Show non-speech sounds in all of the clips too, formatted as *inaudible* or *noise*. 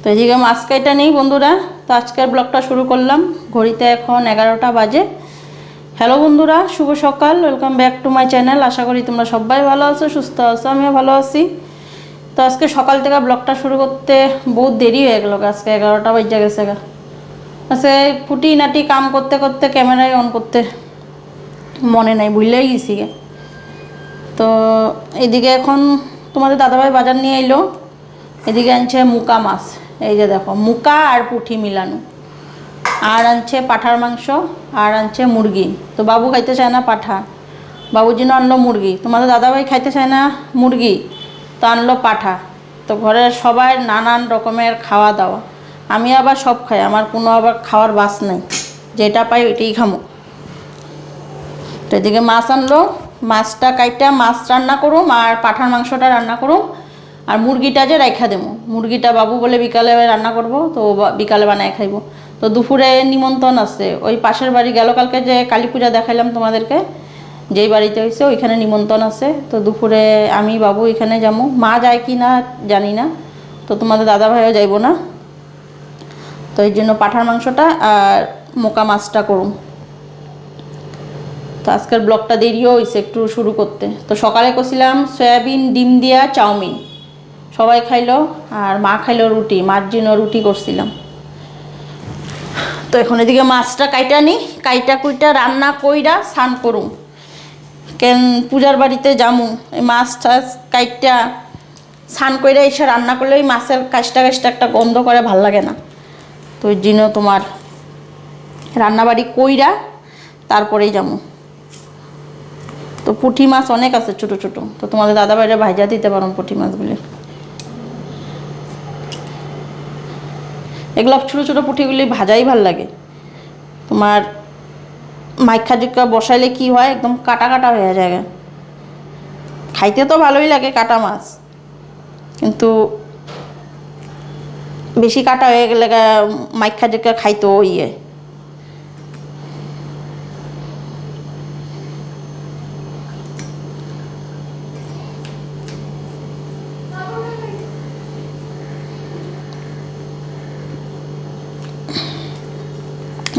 তো এদিকে মাছ কাইটা নেই বন্ধুরা, তো আজকের ব্লগটা শুরু করলাম। ঘড়িতে এখন এগারোটা বাজে। হ্যালো বন্ধুরা, শুভ সকাল। Welcome back to my channel আশা করি তোমরা সবাই ভালো আছো, সুস্থ আছো, আমিও ভালো আছি। তো আজকে সকাল থেকে ব্লগটা শুরু করতে বহুত দেরি হয়ে গেল আজকে এগারোটা বাজে গেছে গা। আজকে ফুটি নাটি কাম করতে করতে ক্যামেরায় অন করতে মনে নাই, ভুলেই গেছি গে। তো এদিকে এখন তোমাদের দাদাভাই বাজার নিয়ে এলো। এদিকে আনছে মুকা মাছ। এই যে দেখো, মুকা আর পুঁটি মিলানো। আর আনছে পাঠার মাংস, আর আনছে মুরগি। তো বাবু খাইতে চায় না পাঠা। বাবুর জন্য আনলো মুরগি। তোমাদের দাদাভাই খাইতে চায় না মুরগি? তো আনলো পাঠা। তো ঘরের সবাই নানান রকমের খাওয়া দাওয়া আমি আবার সব খাই, আমার কোনো আবার খাওয়ার বাস নেই। যেটা পাই ওইটাই খামো। তো এদিকে মাছ আনলো, মাছটা কাইটা মাছ রান্না করুম, আর পাঠার মাংসটা রান্না করুম। আর মুরগিটা যে রাইখা দেবো। মুরগিটা বাবু বলে বিকালে রান্না করব, তো বিকালে বানায় খাইব। তো দুপুরে নিমন্ত্রণ আছে। ওই পাশের বাড়ি গেল, কালকে যে কালী পূজা দেখাইলাম তোমাদেরকে, যেই বাড়িতে হয়েছে ওইখানে নিমন্ত্রণ আছে। তো দুপুরে আমি, বাবু এখানে যাব। মা যায় কি না জানি না। তো তোমাদের দাদা ভাইও যাইব না। তো এই জন্য পাঠার মাংসটা আর মোকা মাছটা করুন। তো আজকের ব্লগটা দেরিও হয়েছে একটু শুরু করতে। তো সকালে করছিলাম সয়াবিন, ডিম দিয়া, চাউমিন। সবাই খাইলো আর মা খাইলো রুটি, মার জন্য রুটি করছিলাম। তো এখন এদিকে মাছটা কাইটা নি, কাইটা কুইটা রান্না কইরা স্নান করুম। কেন পূজার বাড়িতে যামু, এই মাছ টাছ কাইটা স্নান কইরা এসে রান্না করলে ওই মাছের কাজটা কাজটা একটা গন্ধ করে ভালো লাগে না। তো ওই জন্য তোমার রান্নাবাড়ি কইরা তারপরেই যাব তো পুঁটি মাছ অনেক আছে ছোট ছোট, তো তোমাদের দাদা বাইরে ভাইজা দিতে পারো পুঁটি মাছগুলি এগুলো ছোটো ছোটো পুঁটিগুলি ভাজাই ভালো লাগে। তোমার মাইখা জিক্কা বসাইলে কি হয়? একদম কাটা কাটা হয়ে যায়। খাইতে তো ভালোই লাগে কাটা মাছ। কিন্তু বেশি কাটা হয়ে গেলে মাইখা জিক্কা খাইতেও ইয়ে।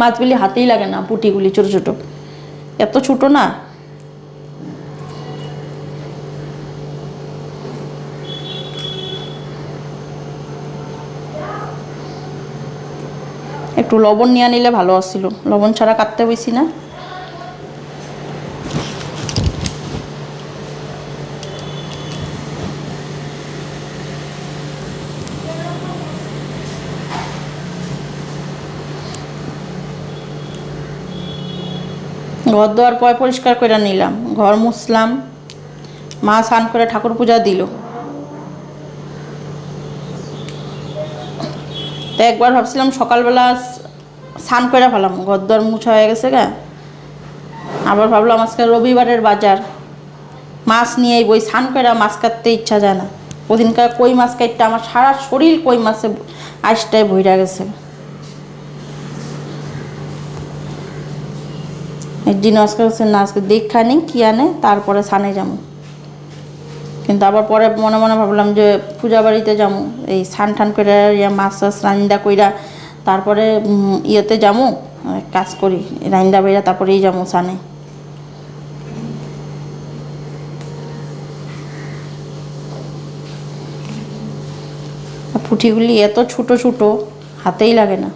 মাছগুলি হাতেই লাগে না পুটিগুলি ছোট ছোট। এত ছোট না। একটু লবণ নিয়ে নিলে ভালো আসছিল লবণ ছাড়া কাটতে হয়েছি না। ঘর দোয়ার পয় পরিষ্কার করে নিলাম, ঘর মুছলাম, মা স্নান করে ঠাকুর পূজা দিল। তো একবার ভাবছিলাম সকালবেলা স্নান করে ফেলাম, ঘর দোয়ার মুছা হয়ে গেছে গা। আবার ভাবলাম আজকে রবিবারের বাজার, মাছ নিয়ে বই স্নান করে মাছ কাটতে ইচ্ছা যায় না। ওদিনকার কই মাছ কাটতে আমার সারা শরীর কই মাছে আইসটায় ভইরা গেছে। জন্য আজকে না, আজকে দেখা নেই, কী আনে, তারপরে সানে যাব। কিন্তু আবার পরে মনে মনে ভাবলাম যে পূজা বাড়িতে যাব। এই সান টান করে, ইয়া মাছ টাছ রান্দা কইরা তারপরে ইয়েতে যাব কাজ করি রান্দা বেড়া তারপরেই যাব সানে। পুঁঠিগুলি এত ছোট ছোট, হাতেই লাগে না।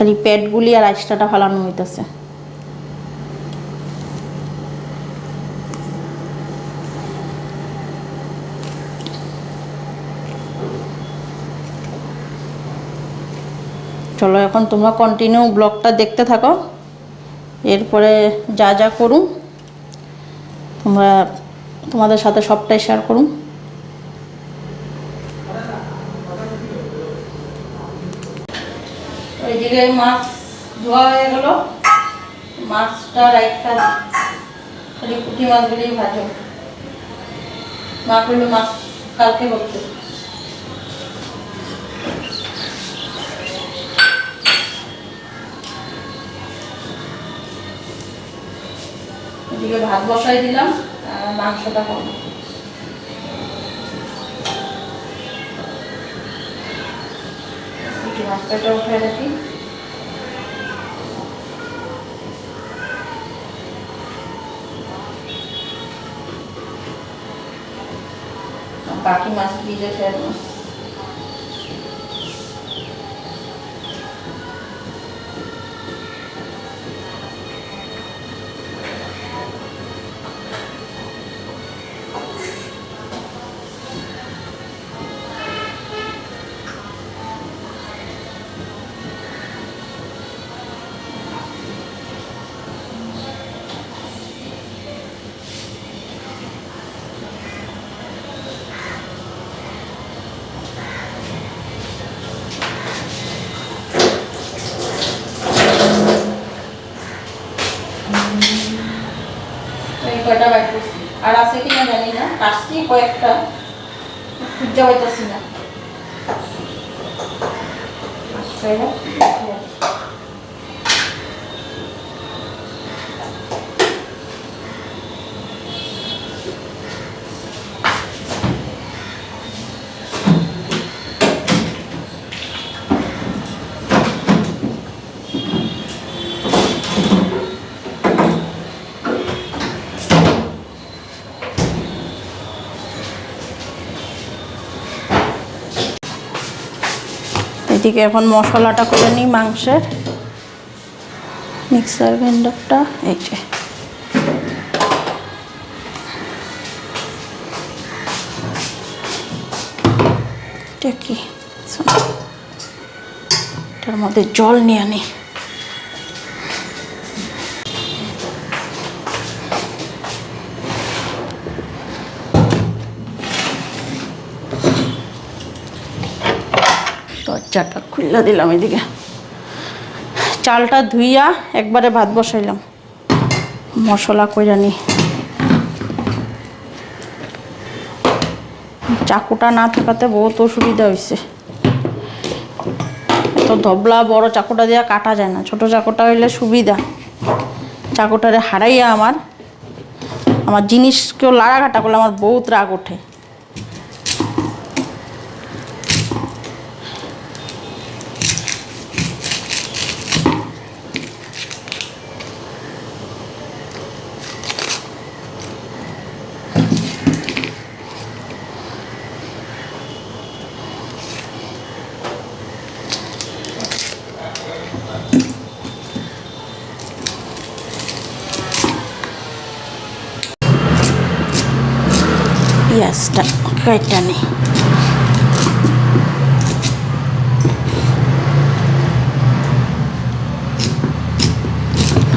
খালি পেটগুলি আর আইসটাটা ফালানো হইতেছে। চলো এখন তোমরা কন্টিনিউ ব্লগটা দেখতে থাকো। এরপরে যা যা করুন তোমরা তোমাদের সাথে সবটাই শেয়ার করুন এদিকে মাছ ধোয়া হয়ে গেল। মাছটা রাইটটা খালি পুঁটি মাছগুলি ভাজো। মা করল মাছ কালকে বলতে। ভাত বসাই দিলাম, আর মাংসটা কম মাছটা উঠে রাখি। বাকি মাছ ভিজে ফেলব কয়টা বাইর করছি। আর আছে কিনা জানি না আসছি কয়েকটা খুঁজে পাইতেছি না মাছটা এদিকে এখন মশলাটা করে নিই মাংসের। মিক্সার গ্রাইন্ডারটা এই যে। কি। এটার মধ্যে জল নিয়ে আনি। খুলে দিলাম এদিকে। চালটা ধুইয়া একবারে ভাত বসাইলাম। মশলা কইরা নি। চাকুটা না থাকাতে বহুত অসুবিধা হয়েছে এত ধবলা বড় চাকুটা দিয়া কাটা যায় না। ছোট চাকুটা হইলে সুবিধা। চাকুটারে হারাইয়া আমার আমার জিনিসকেও লাড়া কাটা করলে আমার বহুত রাগ ওঠে। কাইটা নেই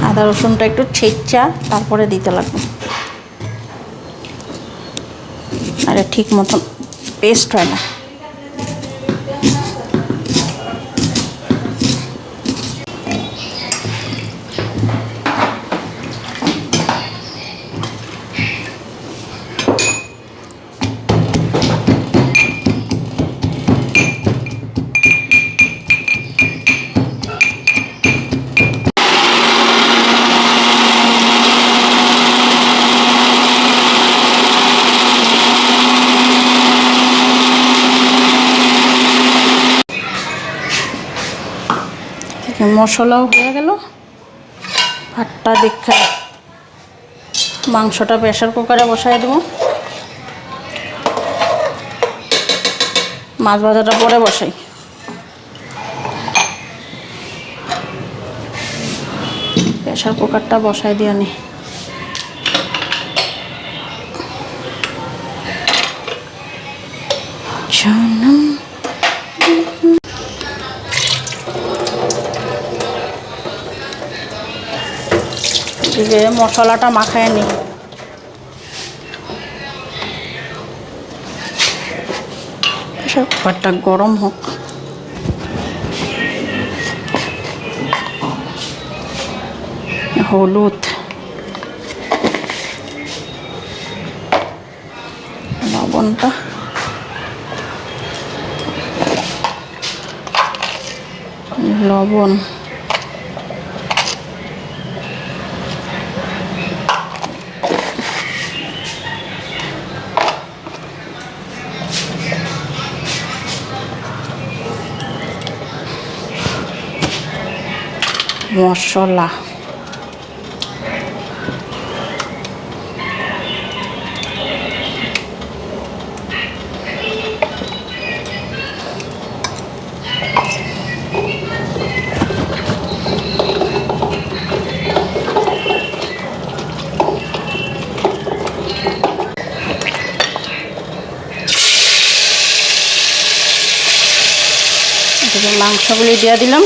আদা রসুনটা একটু ছেঁচা, তারপরে দিতে লাগবে। আর ঠিক মতন পেস্ট হয় না। মশলাও হয়ে গেল। ভাতটা দেখে মাংসটা প্রেশার কুকারে বসাই দেবো। মাছ ভাজাটা পরে বসাই। প্রেশার কুকারটা বসাই দিয়ে নি জানাম এদিকে মশলাটা মাখায় নি। কুকারটা গরম হোক। হলুদ। লবণটা। লবণ। মশলা। মাংসগুলি দিয়ে দিলাম।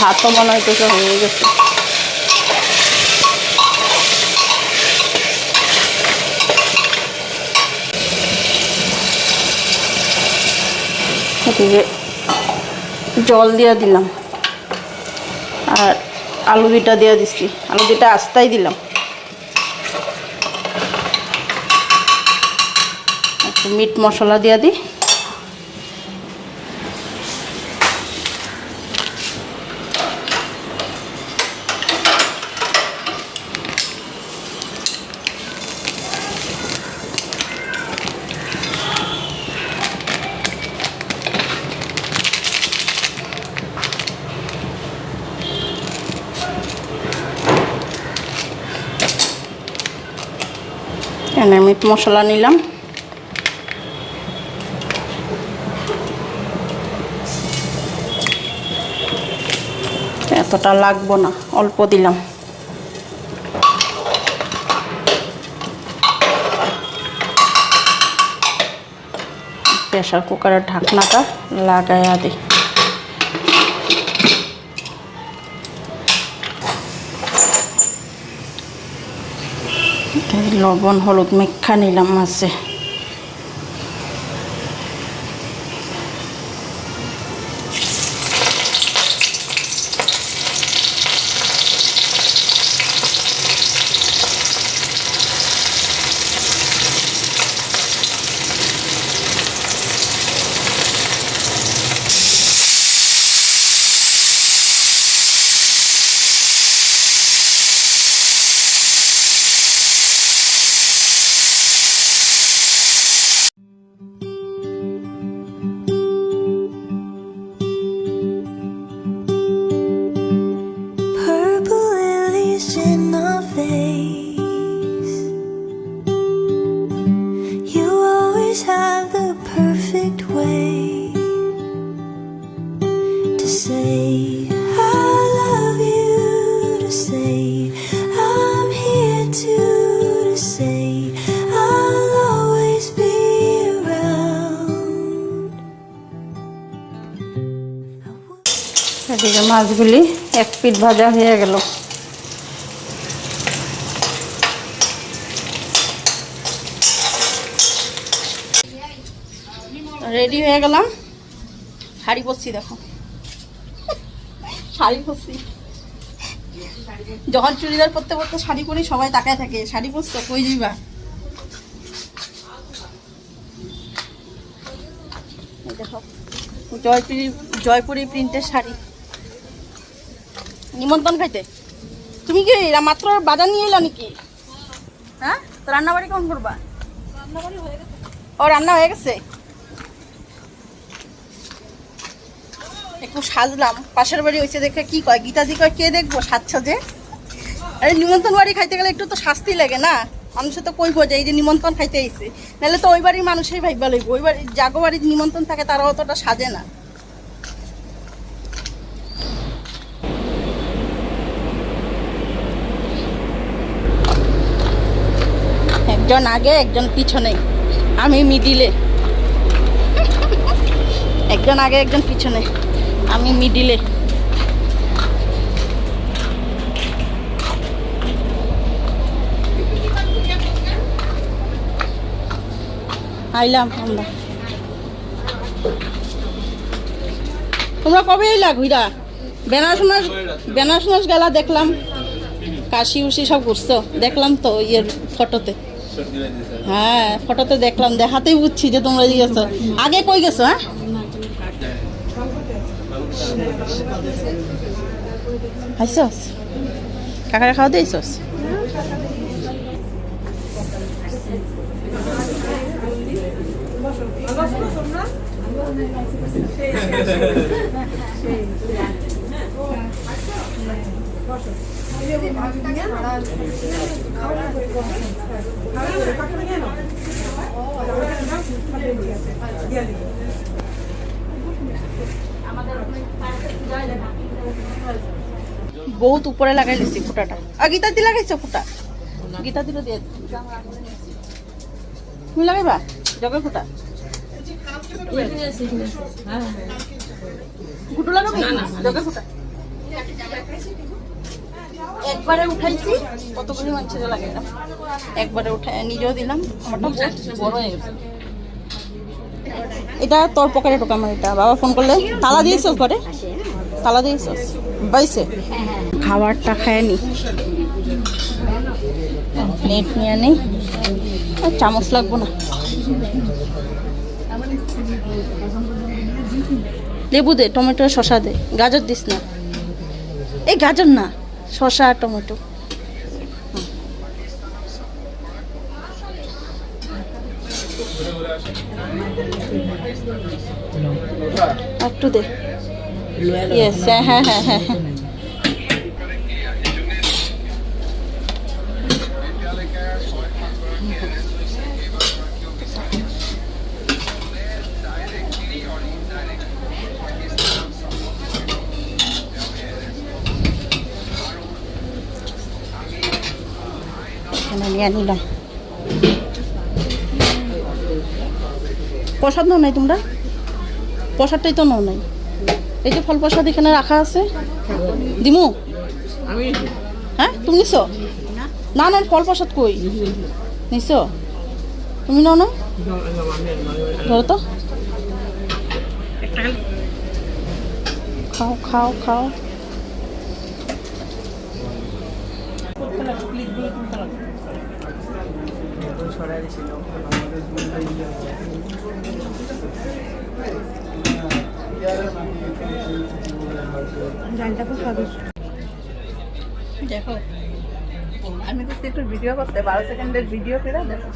ভাতও মনে হইতেছে হয়ে গেছে। জল দিয়ে দিলাম। আর আলু দুইটা দিয়ে দিচ্ছি আলু দুইটা আস্তাই দিলাম। মিট মশলা দিয়ে দিই এনে মিট মশলা নিলাম। এতটা লাগবো না অল্প দিলাম। প্রেশার কুকারের ঢাকনাটা লাগাইয়া দিই। লবণ হলুদ মেখা নিলাম মাছে। পিঠ ভাজা হয়ে গেল। রেডি হয়ে গেলাম। শাড়ি পরছি, দেখো। শাড়ি পরছি। যখন চুড়িদার পরতে পরতে শাড়ি পরি, সবাই তাকায় থাকে, শাড়ি পরছো? কই যাইবা? দেখো, জয়পুরি জয়পুরি প্রিন্টের শাড়ি। নিমন্ত্রণ খাইতে? তুমি কি এরা মাত্র বাজার নিয়ে এলো নাকি? হ্যাঁ? তো রান্নাবাড়ি কেমন করবা? ও রান্না হয়ে গেছে? একটু সাজলাম। পাশের বাড়ি হয়েছে দেখে কি কয় গীতাজি কয় কে দেখব সাজছে যে? আরে নিমন্ত্রণ বাড়ি খাইতে গেলে একটু তো শাস্তি লাগে না? মানুষে তো কইব যে এই যে নিমন্ত্রণ খাইতে আইছে। নাহলে তো ওই বাড়ির মানুষই ভাইবা লইব। ওই বাড়ির জাগো বাড়ির নিমন্ত্রণ থাকে তারা অতটা সাজে না। একজন আগে, একজন পিছনে। আমি মিডিলে একজন আগে, একজন পিছনে। আমি মিডিলে আইলাম আমরা। তোমরা কবে এলা ঘুরা বেনারস বেনারস গেলা দেখলাম। কাশি উশি সব ঘুরছো। দেখলাম তো ইয়ের ফটোতে হ্যাঁ ফটোতে দেখলাম, দেখাতেই বুঝছি যে তোমরা গেছো আগে কই গেছো হ্যাঁ? খাইছস? কাকারে খাওয়া দিয়েছস? *laughs* বহুত উপরে লাগাই দিছি ফুটাটা। আর গীতা দি লাগাইছো ফুটা? গীতা দিলে দিয়ে তুমি লাগাইবা? জগের ফুটা? ফুটো লাগাবি জগের ফুটা? একবারে উঠাইছি কতগুলি মানুষের লাগাইলাম একবারে উঠাই নিজেও দিলাম আমারটা বড় হয়ে গেছে। এটা তোর পকেটে ঢোকা আমার এটা। বাবা ফোন করলে তালা দিয়েছ ঘরে? তালা দিয়েছ বাইছে? খাবারটা খায় নি। প্লেট নিয়ে নেই চামচ লাগবো না। লেবু দে টমেটো শশা দে। গাজর দিস না। এই গাজর না। শশা আর টমেটো। একটু দেখ হ্যাঁ হ্যাঁ হ্যাঁ হ্যাঁ। নিয়ে নিলাম প্রসাদ নাই তোমরা? প্রসাদটাই তো নাও নাই। এই যে ফল প্রসাদ এখানে রাখা আছে। দিমু? হ্যাঁ তুমি নিছো? না না ফল প্রসাদ কই? নিছো? তুমি নাও না? ধরো তো। খাও খাও খাও। দেখো আমি তো একটু ভিডিও করতে বারো সেকেন্ডের ভিডিও করে দেখো।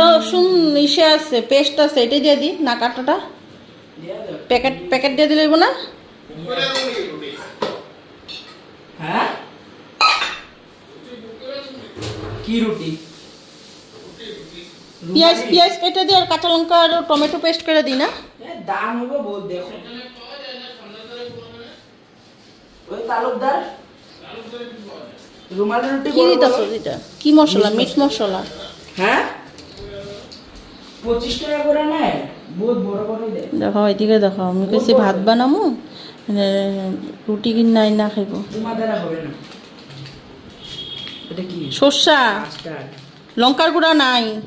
রসুন ইসে আছে পেস্ট আছে এটাই দিয়ে দিই না কাটাটা? প্যাকেট প্যাকেট দিয়ে দিলে না? হ্যাঁ? কি রুটি? পেঁয়াজ পেঁয়াজ কেটে দিই আর কাঁচা লঙ্কা আর টমেটো পেস্ট করে দিই না? দাম হইব বল দেখো। ওই তালুকদার। রুমালি রুটি কি বড় দিতেছ বড়। এটা? কি মশলা? মিট মশলা। হ্যাঁ? পঁচিশ টাকা করে নেয়। বহুত বড় বড়ই দেয়। দেখো এদিকে দেখো আমি কেছি ভাত বানামো মানে রুটি কিন নাই না খাইব। তোমার দ্বারা হবে না। এটা কি? সর্ষা। লঙ্কার গুঁড়া নাই।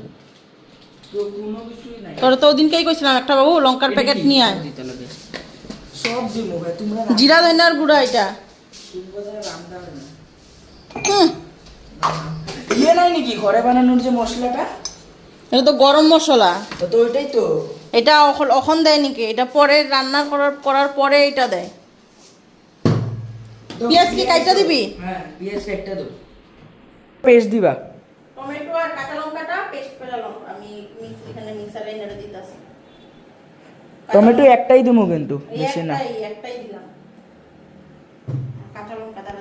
তোর তো ওদিনকেই কইছিলাম একটা বাবু লঙ্কার প্যাকেট নিয়ে আয়। জিরা ধনিয়ার গুঁড়া এটা। ইয়ে নাই নাকি ঘরে বানানোর যে মশলাটা? এটা তো গরম মশলা। তো তো ওইটাই তো। এটা অখন- দেয় নাকি? এটা পরে রান্না করার করার পরে এটা দেয়। পেঁয়াজ কি কাইটা দিবি। হ্যাঁ পেঁয়াজ কাটটা দাও পেস্ট দিবা? টমেটো আর কাঁচা লঙ্কাটা পেস্ট করে লঙ্কা আমি মিক্স এখানে মিক্সারে নেড়ে দিতেছি। টমেটো একটাই দিমু কিন্তু বেশি না। একটাই একটাই দিলাম। কাঁচা লঙ্কাটা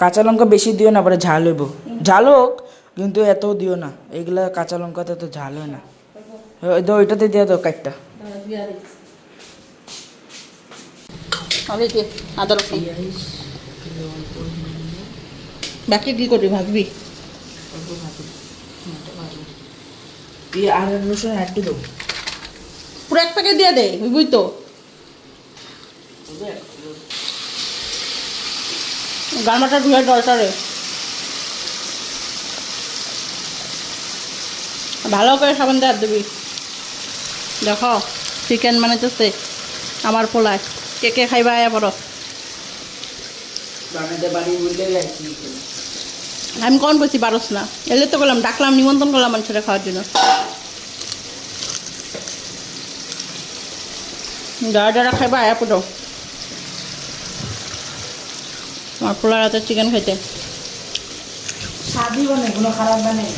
কাঁচা লঙ্কা বেশি দিও না পরে ঝাল হইব। ঝাল হোক কিন্তু এত দিও না। এগুলা কাঁচা লঙ্কাতে তো ঝাল হয় না। দাও ওইটাতে দিয়ে দাও কাটটা আদা রসুন? বাকি কি করবি ভাববি এই আর রসুন একটু দাও পুরো এক প্যাকেট দিয়ে দে বুঝবি তো? গালমাটা ধুয়ে দরকারে ভালো করে সাবান দিয়ে দিবি দেখো চিকেন বানাইতেছে আমার পোলায়। কে কে খাইবা আয়া বানাতে বাড়ি বলতে গেছি আমি কখন বলছি বারোস না? এলে তো করলাম ডাকলাম নিমন্ত্রণ করলাম মানুষেরা খাওয়ার জন্য। যারা যারা খাইবা আয়া পুটো আমার পোলার হাতের চিকেন খাইতে। খারাপ বানাই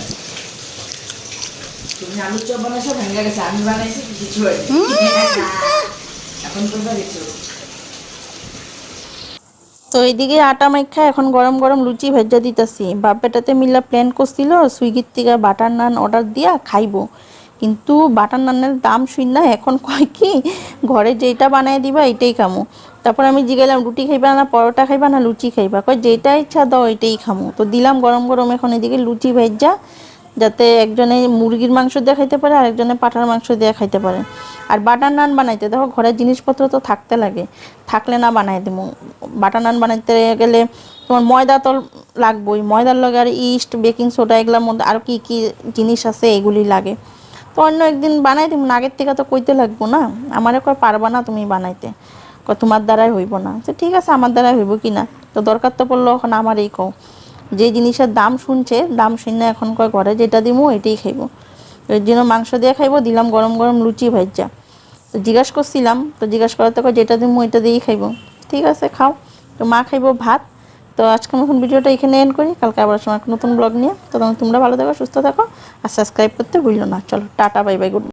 তুমি আলুর চপ বানাইছো ভেঙে গেছে। আমি বানাইছি কিছু এখন দেখছ। তো এইদিকে আটা মাইখা এখন গরম গরম লুচি ভেজা দিতেছি। বাপ বেটাতে মিলা প্ল্যান করছিল সুইগির থেকে বাটার নান অর্ডার দিয়া খাইবো। কিন্তু বাটার নানের দাম শুন না, এখন কয় কি, ঘরে যেটা বানায় দিবা এটাই খামো। তারপর আমি জিগাইলাম, রুটি খাইবা না, পরোটা খাইবা না, লুচি খাইবা? কয় যেটা ইচ্ছা দাও এটাই খামো। তো দিলাম গরম গরম এখন এদিকে লুচি ভেজা। যাতে একজনে মুরগির মাংস দিয়ে খাইতে পারে আর একজনে পাঠার মাংস দিয়ে খাইতে পারে। আর বাটার নান বানাইতে, দেখো ঘরের জিনিসপত্র তো থাকতে লাগে। থাকলে না বানাই দেবো বাটার নান বানাইতে গেলে তোমার ময়দা তো লাগবেই। ময়দার লগে আর ইস্ট, বেকিং সোডা এগুলোর মধ্যে আর কি কি জিনিস আছে এগুলি লাগে। তো অন্য একদিন বানাই দিব আগের থেকে তো কইতে লাগবো না। আমারে কয়, পারবা না তুমি বানাইতে। তোমার দ্বারাই হইব না। তো ঠিক আছে, আমার দ্বারাই হইব কি না? তো দরকার তো পড়ল, এখন আমারই কও। যে জিনিসের দাম শুনছে, দাম শুনে এখন কয় ঘরে যেটা দিব এটাই খাইব। এর জন্য মাংস দিয়ে খাইবো, দিলাম গরম গরম লুচি ভাজ্যা তো জিজ্ঞাসা করছিলাম, তো জিজ্ঞাসা করার কয় যেটা দিব এটা দিয়েই খাইবো। ঠিক আছে, খাও। তো মা খাইবো ভাত। তো আজকে নতুন ভিডিওটা এখানে এন্ড করি। কালকে আবার সময় নতুন ব্লগ নিয়ে। তো তখন তোমরা ভালো থাকো, সুস্থ থাকো। আর সাবস্ক্রাইব করতে ভুলো না। চলো, টাটা বাই বাই গুড